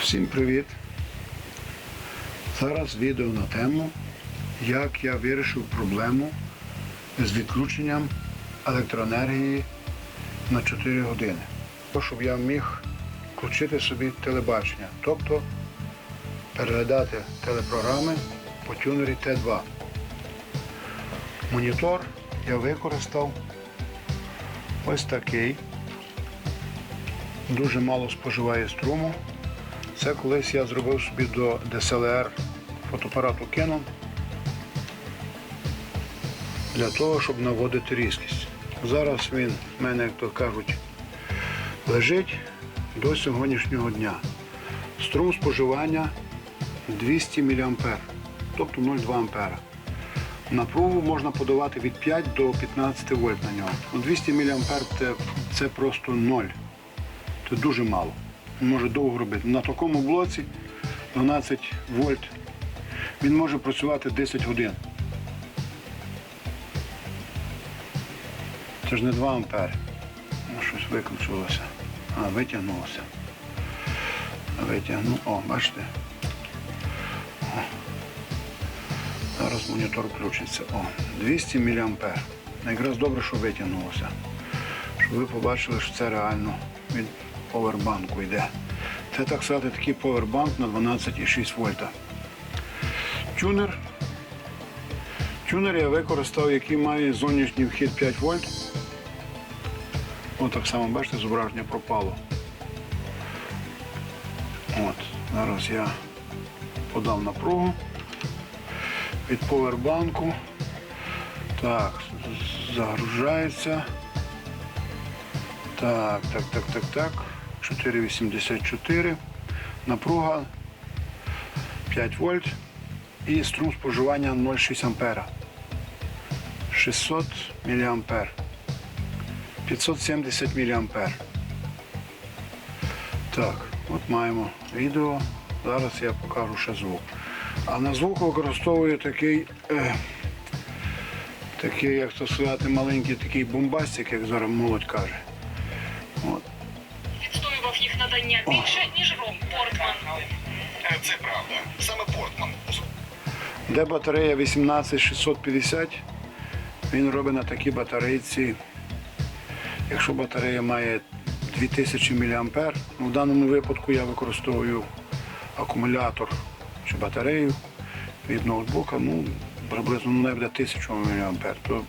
Всім привіт! Зараз відео на тему, як я вирішив проблему з відключенням електроенергії на 4 години. Щоб я міг включити собі телебачення, тобто переглядати телепрограми по тюнері Т2. Монітор я використав ось такий. Дуже мало споживає струму. Це колись я зробив собі до DSLR фотоапарату Canon для того, щоб наводити різкість. Зараз він в мене, як то кажуть, лежить до сьогоднішнього дня. Струм споживання 200 мА, тобто 0,2 А. Напругу можна подавати від 5 до 15 вольт на нього. Ну, 200 мА це, це просто 0. Це дуже мало. Він може довго робити. На такому блоці 12 вольт. Він може працювати 10 годин. Це ж не 2 ампери. Ну, щось виключилося. А, витягнулося. Витягну. О, бачите? О. Зараз монітор включиться. О, 200 мА. Якраз добре, що витягнулося. Щоб ви побачили, що це реально від повербанку йде. Це так сказати такий повербанк на 12,6 вольта. Тюнер. Тюнер я використав, який має зовнішній вхід 5 вольт. Ось так само, бачите, зображення пропало. От, зараз я подав напругу від повербанку. Так, загружається. Так, так, так, так, так. 4,84. Напруга 5 вольт і струм споживання 0,6 ампера. 600 мА. 570 мА. Так, от маємо відео. Зараз я покажу ще звук. А на звук використовую такий, е, такий, як то сказати, маленький такий бомбастик, як зараз молодь каже. От. Відстоював більше, ніж Ром Портман. Е, Це правда. Саме Портман. Де батарея 18650, він робить на такій батарейці. Якщо батарея має 2000 мА, ну, в даному випадку я використовую акумулятор чи батарею від ноутбука, ну, приблизно ну, не буде 1000 мА, то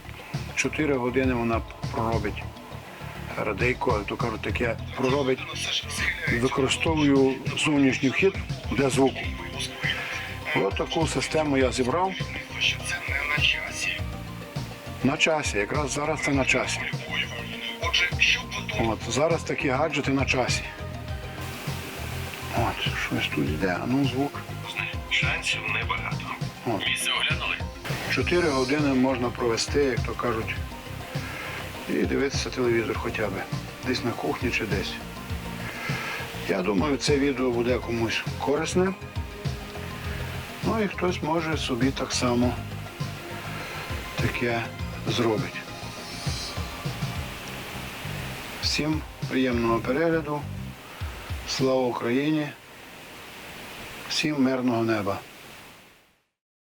4 години вона проробить радейко, то кажуть, таке проробить. Використовую зовнішній вхід для звуку. Ось таку систему я зібрав на часі. Якраз зараз це на часі. От, зараз такі гаджети на часі. От, щось тут йде. А ну звук. Шансів небагато. Місце оглянули? Чотири години можна провести, як то кажуть, і дивитися телевізор хоча б. Десь на кухні чи десь. Я думаю, це відео буде комусь корисне. Ну і хтось може собі так само таке зробить. Всім приємного перегляду. Слава Україні! Всім мирного неба!